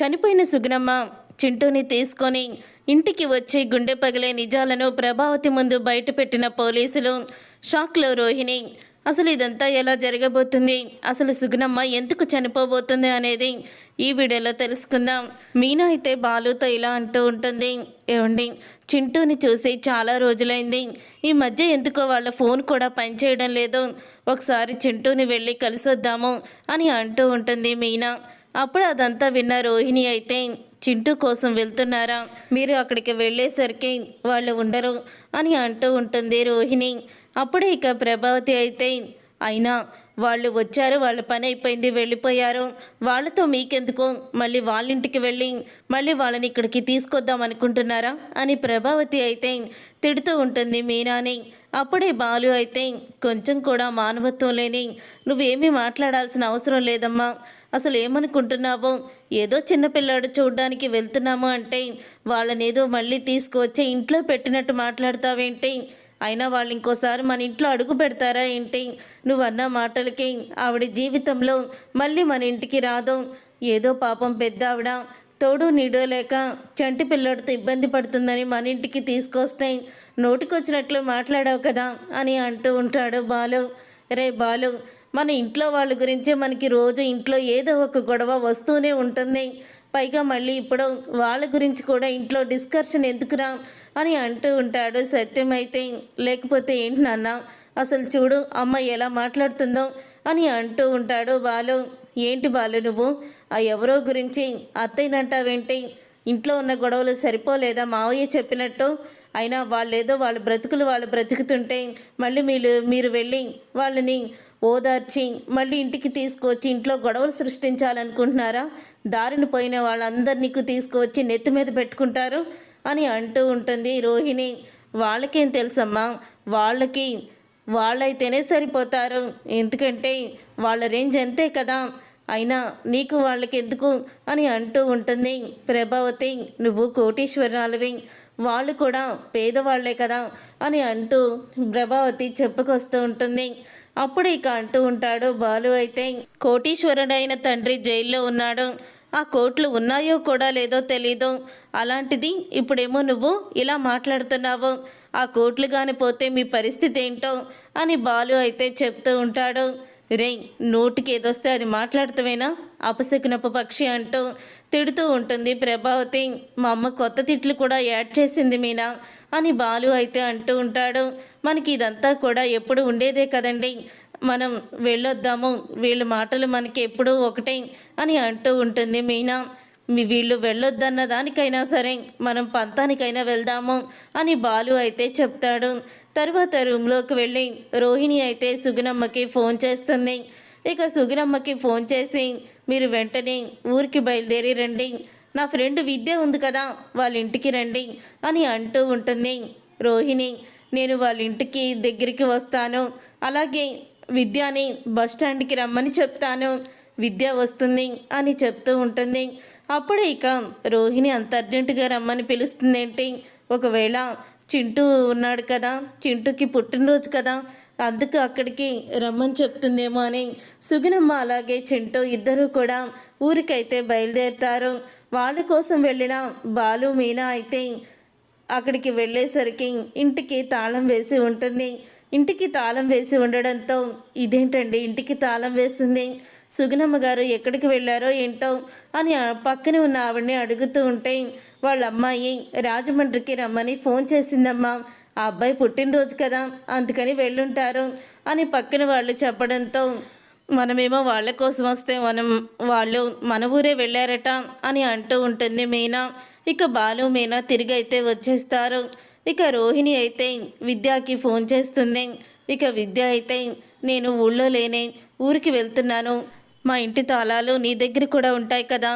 చనిపోయిన సుగుణమ్మ చింటూని తీసుకొని ఇంటికి వచ్చి గుండె పగిలే నిజాలను ప్రభావతి ముందు బయటపెట్టిన పోలీసులు షాక్లో రోహిణి అసలు ఇదంతా ఎలా జరగబోతుంది? అసలు సుగుణమ్మ ఎందుకు చనిపోబోతుంది? అనేది ఈ వీడియోలో తెలుసుకుందాం. మీనా అయితే బాలుతో ఇలా అంటూ ఉంటుంది. ఏమండి చింటూని చూసి చాలా రోజులైంది. ఈ మధ్య ఎందుకో వాళ్ళ ఫోన్ కూడా పనిచేయడం లేదు. ఒకసారి చింటూని వెళ్ళి కలిసొద్దాము అని అంటూ ఉంటుంది మీనా. అప్పుడు అదంతా విన్న రోహిణి అయితే చింటూ కోసం వెళ్తున్నారా? మీరు అక్కడికి వెళ్ళేసరికి వాళ్ళు ఉండరు అని అంటూ ఉంటుంది రోహిణి. అప్పుడే ఇక ప్రభావతి అయితే అయినా వాళ్ళు వచ్చారు వాళ్ళ పని అయిపోయింది వెళ్ళిపోయారు. వాళ్ళతో మీకెందుకు? మళ్ళీ వాళ్ళ ఇంటికి వెళ్ళి మళ్ళీ వాళ్ళని ఇక్కడికి తీసుకొద్దాం అనుకుంటున్నారా? అని ప్రభావతి అయితే తిడుతూ ఉంటుంది మీనాని. అప్పుడే బాలు అయితే కొంచెం కూడా మానవత్వం లేని నువ్వేమీ మాట్లాడాల్సిన అవసరం లేదమ్మా. అసలు ఏమనుకుంటున్నావో ఏదో చిన్నపిల్లాడు చూడ్డానికి వెళ్తున్నాము అంటే వాళ్ళనేదో మళ్ళీ తీసుకువచ్చి ఇంట్లో పెట్టినట్టు మాట్లాడతావేంటి? అయినా వాళ్ళు ఇంకోసారి మన ఇంట్లో అడుగు పెడతారా ఏంటి? నువ్వన్న మాటలకి ఆవిడ జీవితంలో మళ్ళీ మన ఇంటికి రాదు. ఏదో పాపం పెద్ద ఆవిడ తోడు నీడో లేక చంటి పిల్లడితో ఇబ్బంది పడుతుందని మన ఇంటికి తీసుకొస్తే నోటికొచ్చినట్లు మాట్లాడావు కదా అని అంటూ ఉంటాడు బాలు. రే బాలు మన ఇంట్లో వాళ్ళ గురించే మనకి రోజు ఇంట్లో ఏదో ఒక గొడవ వస్తూనే ఉంటుంది. పైగా మళ్ళీ ఇప్పుడు వాళ్ళ గురించి కూడా ఇంట్లో డిస్కషన్ ఎందుకురా అని అంటూ ఉంటాడు సత్యమైతే లేకపోతే ఏంటి నాన్న? అసలు చూడు అమ్మ ఎలా మాట్లాడుతుందో అని అంటూ ఉంటాడు బాలు. ఏంటి బాలు నువ్వు? ఆ ఎవరో గురించి అత్తయ్యనంటావేంటి? ఇంట్లో ఉన్న గొడవలు సరిపోలేదా? మావయ్య చెప్పినట్టు. అయినా వాళ్ళేదో వాళ్ళ బ్రతుకులు వాళ్ళు బ్రతుకుతుంటే మళ్ళీ మీరు మీరు వెళ్ళి వాళ్ళని ఓదార్చి మళ్ళీ ఇంటికి తీసుకొచ్చి ఇంట్లో గొడవలు సృష్టించాలనుకుంటున్నారా? దారిని పోయిన వాళ్ళందరినీ నీకు తీసుకువచ్చి నెత్తి మీద పెట్టుకుంటారు అని అంటూ ఉంటుంది రోహిణి. వాళ్ళకేం తెలుసమ్మా? వాళ్ళకి వాళ్ళైతేనే సరిపోతారు. ఎందుకంటే వాళ్ళ రేంజ్ అంతే కదా. అయినా నీకు వాళ్ళకి ఎందుకు అని అంటూ ఉంటుంది ప్రభావతి. నువ్వు కోటీశ్వరాలవి వాళ్ళు కూడా పేదవాళ్ళే కదా అని అంటూ ప్రభావతి చెప్పుకొస్తూ ఉంటుంది. అప్పుడు ఇక అంటూ ఉంటాడు బాలు అయితే కోటీశ్వరుడైన తండ్రి జైల్లో ఉన్నాడు. ఆ కోట్లు ఉన్నాయో కూడా లేదో తెలీదు. అలాంటిది ఇప్పుడేమో నువ్వు ఇలా మాట్లాడుతున్నావు. ఆ కోట్లు కాని పోతే మీ పరిస్థితి ఏంటో? అని బాలు అయితే చెప్తూ ఉంటాడు. రే నోటికి ఏదొస్తే అది మాట్లాడుతావేనా? అపశకునపు పక్షి అంటూ తిడుతూ ఉంటుంది ప్రభావతి. మా అమ్మ కొత్త తిట్లు కూడా యాడ్ చేసింది మీనా. అని బాలు అయితే అంటూ ఉంటాడు. మనకి ఇదంతా కూడా ఎప్పుడు ఉండేదే కదండి. మనం వెళ్ళొద్దాము వీళ్ళ మాటలు మనకి ఎప్పుడూ ఒకటే అని అంటూ ఉంటుంది మీనా. మీ వీళ్ళు వెళ్ళొద్దన్న దానికైనా సరే మనం పంతానికైనా వెళ్దాము అని బాలు అయితే చెప్తాడు. తర్వాత రూమ్లోకి వెళ్ళి రోహిణి అయితే సుగుణమ్మకి ఫోన్ చేస్తుంది. ఇక సుగుణమ్మకి ఫోన్ చేసి మీరు వెంటనే ఊరికి బయలుదేరి రండి. నా ఫ్రెండ్ విద్య ఉంది కదా వాళ్ళ ఇంటికి రండి అని అంటూ ఉంటుంది. రోహిణి నేను వాళ్ళ ఇంటికి దగ్గరికి వస్తాను. అలాగే విద్యాని బస్ స్టాండ్కి రమ్మని చెప్తాను. విద్య వస్తుంది అని చెప్తూ ఉంటుంది. అప్పుడు ఇక రోహిణి అంత అర్జెంటుగా రమ్మని పిలుస్తుందేంటి? ఒకవేళ చింటూ ఉన్నాడు కదా చింటూకి పుట్టినరోజు కదా అందుకు అక్కడికి రమ్మని చెప్తుందేమో అని సుగుణమ్మ అలాగే చింటూ ఇద్దరూ కూడా ఊరికైతే బయలుదేరుతారు. వాళ్ళ కోసం వెళ్ళిన బాలు మీనా అయితే అక్కడికి వెళ్ళేసరికి ఇంటికి తాళం వేసి ఉంటుంది. ఇంటికి తాళం వేసి ఉండడంతో ఇదేంటండి? ఇంటికి తాళం వేసింది. సుగుణమ్మ గారు ఎక్కడికి వెళ్ళారో ఏంటో అని పక్కనే పక్కన ఉన్న ఆవిడని అడుగుతూ ఉంటే వాళ్ళ అమ్మాయి రాజమండ్రికి రమ్మని ఫోన్ చేసిందమ్మా. ఆ అబ్బాయి పుట్టినరోజు కదా అందుకని వెళ్ళుంటారు అని పక్కన వాళ్ళు చెప్పడంతో మనమేమో వాళ్ళ కోసం వస్తే మనం వాళ్ళు మన ఊరే వెళ్ళారట అని అంటూ ఉంటుంది మీనా. ఇక బాలు మీనా తిరిగి అయితే వచ్చేస్తారు. ఇక రోహిణి అయితే విద్యాకి ఫోన్ చేస్తుంది. ఇక విద్య అయితే నేను ఊళ్ళో లేనే ఊరికి వెళ్తున్నాను. మా ఇంటి తాళాలు నీ దగ్గర కూడా ఉంటాయి కదా.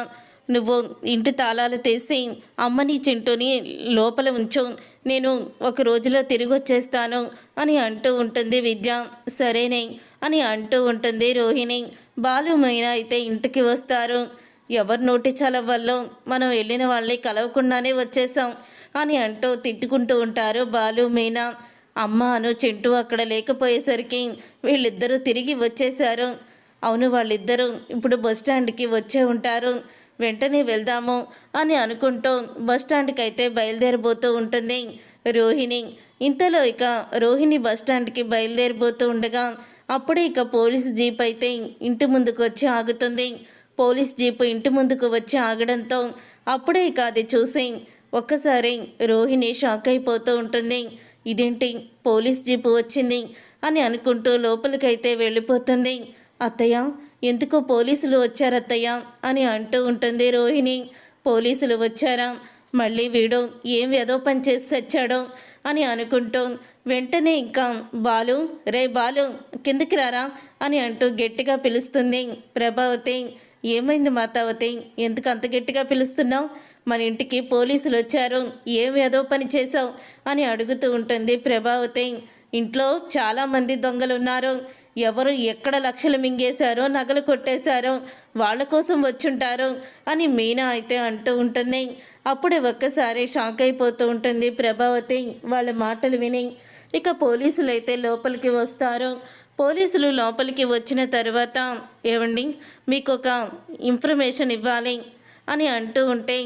నువ్వు ఇంటి తాళాలు తీసి అమ్మని చింటూని లోపల ఉంచు. నేను ఒక రోజులో తిరిగి వచ్చేస్తాను అని అంటూ ఉంటుంది విద్య. సరేనే అని అంటూ ఉంటుంది రోహిణి. బాలు మీనా అయితే ఇంటికి వస్తారు. ఎవరు నోటి వల్ల మనం వెళ్ళిన వాళ్ళని కలవకుండానే వచ్చేసాం అని అంటూ తిట్టుకుంటూ ఉంటారు బాలు మీనా అమ్మ అను చింటూ అక్కడ లేకపోయేసరికి వీళ్ళిద్దరూ తిరిగి వచ్చేశారు. అవును వాళ్ళిద్దరూ ఇప్పుడు బస్ స్టాండ్కి వచ్చే ఉంటారు. వెంటనే వెళ్దాము అని అనుకుంటూ బస్టాండ్కి అయితే బయలుదేరబోతూ ఉంటుంది రోహిణి. ఇంతలో ఇక రోహిణి బస్టాండ్కి బయలుదేరిపోతూ ఉండగా అప్పుడే ఇక పోలీస్ జీప్ అయితే ఇంటి ముందుకు వచ్చి ఆగుతుంది. పోలీస్ జీపు ఇంటి ముందుకు వచ్చి ఆగడంతో అప్పుడే ఇక అది చూసి ఒక్కసారి రోహిణి షాక్ అయిపోతూ ఉంటుంది. ఇదేంటి? పోలీస్ జీపు వచ్చింది అని అనుకుంటూ లోపలికైతే వెళ్ళిపోతుంది. అత్తయ్య ఎందుకో పోలీసులు వచ్చారత్తయ్య అని అంటూ ఉంటుంది రోహిణి. పోలీసులు వచ్చారా? మళ్ళీ వీడు ఏం ఏదో పని చేసి వచ్చాడో. అని అనుకుంటూ వెంటనే ఇంకా బాలు రే బాలు కిందకి రారా? అని అంటూ గట్టిగా పిలుస్తుంది ప్రభావతి. ఏమైంది మాతావతి? ఎందుకు అంత గట్టిగా పిలుస్తున్నావు? మన ఇంటికి పోలీసులు వచ్చారు. ఏమి ఏదో పని చేసావు అని అడుగుతూ ఉంటుంది ప్రభావతి. ఇంట్లో చాలామంది దొంగలు ఉన్నారు ఎవరు ఎక్కడ లక్షలు మింగేశారో నగలు కొట్టేశారో వాళ్ళ కోసం వచ్చుంటారు అని మీనా అయితే అంటూ ఉంటుంది. అప్పుడే ఒక్కసారి షాక్ అయిపోతూ ఉంటుంది. ప్రభావతి వాళ్ళ మాటలు విని ఇక పోలీసులు అయితే లోపలికి వస్తారు. పోలీసులు లోపలికి వచ్చిన తర్వాత ఏవండి మీకు ఒక ఇన్ఫర్మేషన్ ఇవ్వాలి అని అంటూ ఉంటే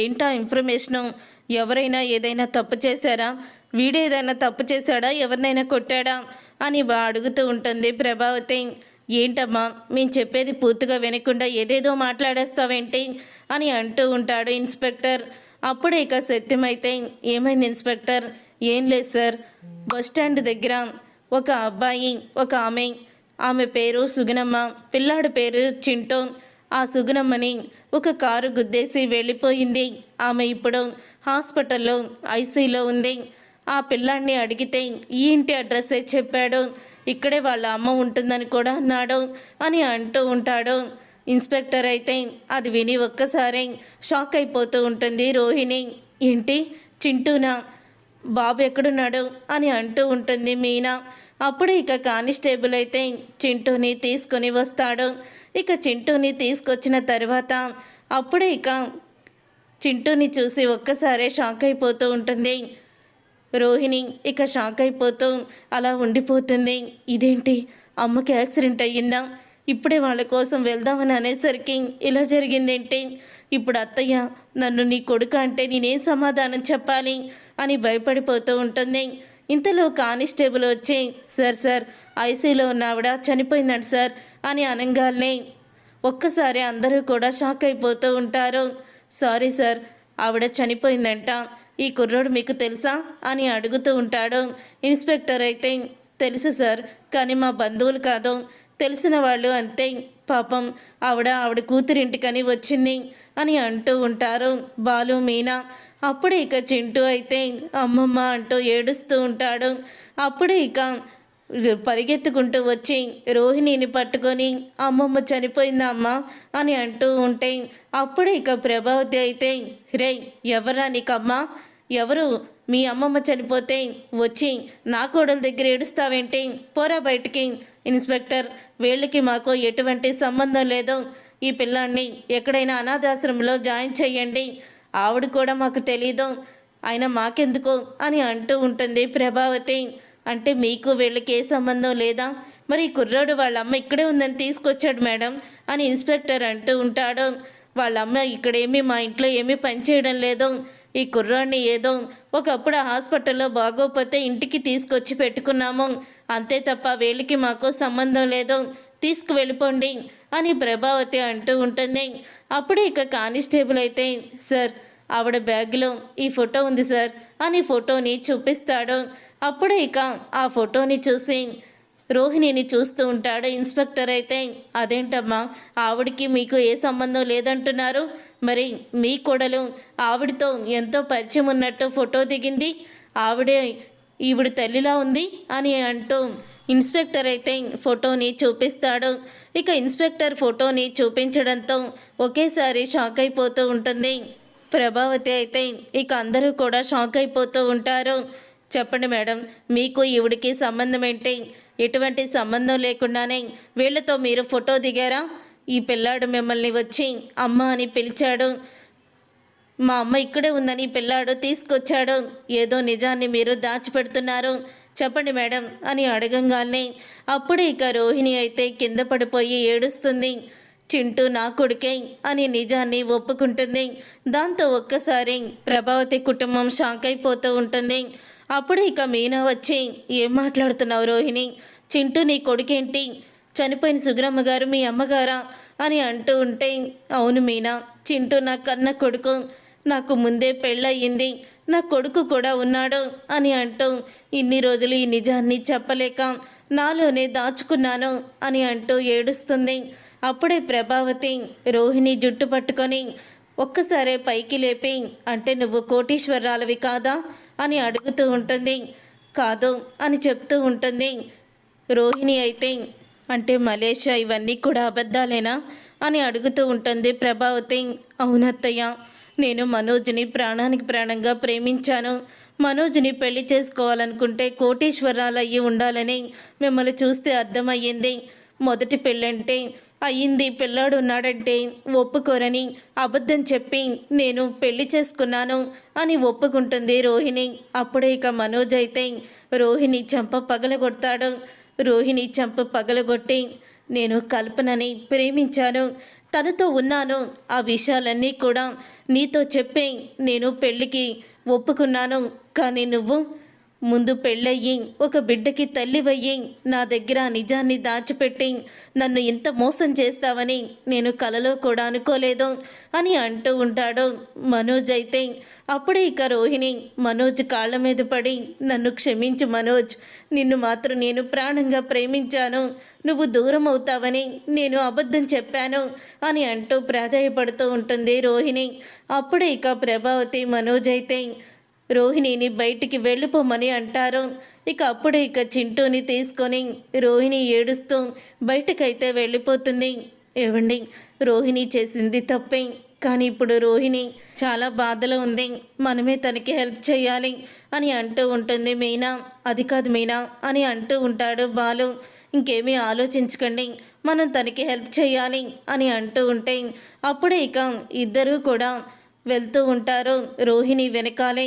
ఏంటా ఇన్ఫర్మేషను? ఎవరైనా ఏదైనా తప్పు చేశారా? వీడు ఏదైనా తప్పు చేశాడా? ఎవరినైనా కొట్టాడా? అని బా అడుగుతూ ఉంటుంది ప్రభావతి. ఏంటమ్మా మేము చెప్పేది పూర్తిగా వినకుండా ఏదేదో మాట్లాడేస్తావేంటి? అని అంటూ ఉంటాడు ఇన్స్పెక్టర్. అప్పుడే ఇక సత్యమైతే ఏమైంది ఇన్స్పెక్టర్? ఏం లేదు సార్. బస్ స్టాండ్ దగ్గర ఒక అబ్బాయి ఒక ఆమె ఆమె పేరు సుగుణమ్మ పిల్లాడి పేరు చింటో. ఆ సుగుణమ్మని ఒక కారు గుద్దేసి వెళ్ళిపోయింది. ఆమె ఇప్పుడు హాస్పిటల్లో ఐసీలో ఉంది. ఆ పిల్లాడిని అడిగితే ఈ ఇంటి అడ్రస్సే చెప్పాడు. ఇక్కడే వాళ్ళ అమ్మ ఉంటుందని కూడా అన్నాడు అని అంటూ ఉంటాడు. ఇన్స్పెక్టర్ అయితే అది విని ఒక్కసారి షాక్ అయిపోతూ ఉంటుంది రోహిణి. ఏంటి? చింటూనా? బాబు ఎక్కడున్నాడు? అని అంటూ ఉంటుంది మీనా. అప్పుడు ఇక కానిస్టేబుల్ అయితే చింటూని తీసుకొని వస్తాడు. ఇక చింటూని తీసుకొచ్చిన తర్వాత అప్పుడే ఇక చింటూని చూసి ఒక్కసారే షాక్ అయిపోతూ ఉంటుంది. రోహిణి ఇక షాక్ అయిపోతూ అలా ఉండిపోతుంది. ఇదేంటి? అమ్మకి యాక్సిడెంట్ అయ్యిందా? ఇప్పుడే వాళ్ళ కోసం వెళ్దామని అనేసరికి ఇలా జరిగిందేంటి? ఇప్పుడు అత్తయ్య నన్ను నీ కొడుకు అంటే నేనేం సమాధానం చెప్పాలి? అని భయపడిపోతూ ఉంటుంది. ఇంతలో కానిస్టేబుల్ వచ్చి సార్ సార్ ఐసీలో ఉన్న ఆవిడ చనిపోయిందంట సార్ అని అనగానే ఒక్కసారి అందరూ కూడా షాక్ అయిపోతూ ఉంటారు. సారీ సార్ ఆవిడ చనిపోయిందంట. ఈ కుర్రోడు మీకు తెలుసా? అని అడుగుతూ ఉంటాడు. ఇన్స్పెక్టర్ అయితే తెలుసు సార్ కానీ మా బంధువులు కాదు. తెలిసిన వాళ్ళు అంతే పాపం ఆవిడ ఆవిడ కూతురింటికని వచ్చింది అని అంటూ ఉంటారు బాలు మీనా. అప్పుడే ఇక చింటూ అయితే అమ్మమ్మ అంటూ ఏడుస్తూ ఉంటాడు. అప్పుడే ఇక పరిగెత్తుకుంటూ వచ్చి రోహిణిని పట్టుకొని అమ్మమ్మ చనిపోయిందమ్మా అని అంటూ ఉంటే అప్పుడే ఇక ప్రభావతి అయితే రే ఎవరా నీకమ్మా? ఎవరు? మీ అమ్మమ్మ చనిపోతే వచ్చి నా కోడల దగ్గర ఏడుస్తావేంటి? పోరా బయటికి. ఇన్స్పెక్టర్ వీళ్ళకి మాకు ఎటువంటి సంబంధం లేదు. ఈ పిల్లాన్ని ఎక్కడైనా అనాథాశ్రమంలో జాయిన్ చేయండి ఆవిడ కూడా మాకు తెలీదు. ఆయన మాకెందుకు అని అంటూ ఉంటుంది ప్రభావతి. అంటే మీకు వీళ్ళకి ఏ సంబంధం లేదా? మరి కుర్రాడు వాళ్ళ అమ్మ ఇక్కడే ఉందని తీసుకొచ్చాడు మేడం అని ఇన్స్పెక్టర్ అంటూ ఉంటాడు. వాళ్ళ అమ్మ ఇక్కడేమీ మా ఇంట్లో ఏమీ పని చేయడం లేదు. ఈ కుర్రాడిని ఏదో ఒకప్పుడు హాస్పిటల్లో బాగోపోతే ఇంటికి తీసుకొచ్చి పెట్టుకున్నాము. అంతే తప్ప వీళ్ళకి మాకు సంబంధం లేదు. తీసుకువెళ్ళిపోండి అని ప్రభావతి అంటూ ఉంటుంది. అప్పుడు ఇక కానిస్టేబుల్ అయితే సార్ ఆవిడ బ్యాగ్లో ఈ ఫోటో ఉంది సార్ అని ఫోటోని చూపిస్తాడు. అప్పుడే ఇక ఆ ఫోటోని చూసి రోహిణిని చూస్తూ ఉంటాడు ఇన్స్పెక్టర్ అయితే. అదేంటమ్మా ఆవిడికి మీకు ఏ సంబంధం లేదంటున్నారు? మరి మీ కొడలు ఆవిడతో ఎంతో పరిచయం ఉన్నట్టు ఫోటో దిగింది. ఆవిడే ఈవిడ తల్లిలా ఉంది అని అంటూ ఇన్స్పెక్టర్ అయితే ఫోటోని చూపిస్తాడు. ఇక ఇన్స్పెక్టర్ ఫోటోని చూపించడంతో ఒకేసారి షాక్ అయిపోతూ ఉంటుంది. ప్రభావతి అయితే ఇక అందరూ కూడా షాక్ అయిపోతూ ఉంటారు. చెప్పండి మేడం మీకు ఈవిడికి సంబంధం ఏంటి? ఎటువంటి సంబంధం లేకుండానే వీళ్ళతో మీరు ఫోటో దిగారా? ఈ పిల్లాడు మిమ్మల్ని వచ్చి అమ్మ అని పిలిచాడు. మా అమ్మ ఇక్కడే ఉందని పిల్లాడు తీసుకొచ్చాడు. ఏదో నిజాన్ని మీరు దాచిపెడుతున్నారు. చెప్పండి మేడం అని అడగంగానే అప్పుడే ఇక రోహిణి అయితే కింద పడిపోయి ఏడుస్తుంది. చింటూ నా కొడుకే అని నిజాన్ని ఒప్పుకుంటుంది. దాంతో ఒక్కసారి ప్రభావతి కుటుంబం షాక్ అయిపోతూ ఉంటుంది. అప్పుడే ఇక మీనా వచ్చి ఏం మాట్లాడుతున్నావు రోహిణి? చింటూ నీ కొడుకేంటి? చనిపోయిన సుగ్రమ్మ గారు మీ అమ్మగారా? అని అంటూ ఉంటే అవును మీనా చింటూ నా కన్న కొడుకు. నాకు ముందే పెళ్ళయింది. నా కొడుకు కూడా ఉన్నాడు అని అంటూ ఇన్ని రోజులు ఈ నిజాన్ని చెప్పలేక నాలోనే దాచుకున్నాను అని అంటూ ఏడుస్తుంది. అప్పుడే ప్రభావతి రోహిణి జుట్టు పట్టుకొని ఒక్కసారే పైకి లేపి అంటే నువ్వు కోటీశ్వరాలవి కాదా? అని అడుగుతూ ఉంటుంది. కాదు అని చెప్తూ ఉంటుంది. రోహిణి అయితే అంటే మలేషియా ఇవన్నీ కూడా అబద్ధాలేనా? అని అడుగుతూ ఉంటుంది ప్రభావతి. అవునత్తయ్య నేను మనోజ్ని ప్రాణానికి ప్రాణంగా ప్రేమించాను. మనోజ్ని పెళ్ళి చేసుకోవాలనుకుంటే కోటీశ్వరాలు అయ్యి ఉండాలని మిమ్మల్ని చూస్తే అర్థమయ్యింది. మొదటి పెళ్ళంటే అయ్యింది పిల్లాడు ఉన్నాడంటే ఒప్పుకోరని అబద్ధం చెప్పి నేను పెళ్ళి చేసుకున్నాను అని ఒప్పుకుంటుంది రోహిణి. అప్పుడే ఇక మనోజ్ అయితే రోహిణి చంప పగలగొడతాడు. రోహిణి చంప పగలగొట్టి నేను కల్పనని ప్రేమించాను. తనతో ఉన్నాను. ఆ విషయాలన్నీ కూడా నీతో చెప్పి నేను పెళ్ళికి ఒప్పుకున్నాను. కానీ నువ్వు ముందు పెళ్ళయ్యి ఒక బిడ్డకి తల్లివయ్యి నా దగ్గర ఆ నిజాన్ని దాచిపెట్టి నన్ను ఇంత మోసం చేస్తావని నేను కలలో కూడా అనుకోలేదు అని అంటూ ఉంటాడు మనోజ్ అయితే. అప్పుడే ఇక రోహిణి మనోజ్ కాళ్ళ మీద పడి నన్ను క్షమించు మనోజ్ నిన్ను మాత్రం నేను ప్రాణంగా ప్రేమించాను నువ్వు దూరం అవుతావని నేను అబద్ధం చెప్పాను అని అంటూ ప్రాధాయపడుతూ ఉంటుంది రోహిణి. అప్పుడే ఇక ప్రభావతి మనోజ్ అయితే రోహిణిని బయటికి వెళ్ళిపోమని అంటారు. ఇక అప్పుడే ఇక చింటూని తీసుకొని రోహిణి ఏడుస్తూ బయటకైతే వెళ్ళిపోతుంది. ఏవండి రోహిణి చేసింది తప్పే. కానీ ఇప్పుడు రోహిణి చాలా బాధలో ఉంది. మనమే తనకి హెల్ప్ చేయాలి అని అంటూ ఉంటుంది మీనా. అది కాదు మీనా అని అంటూ ఉంటాడు బాలు. ఇంకేమీ ఆలోచించకండి మనం తనకి హెల్ప్ చేయాలి అని అంటూ ఉంటే అప్పుడే ఇక ఇద్దరూ కూడా వెళ్తూ ఉంటారు. రోహిణి వెనకాలే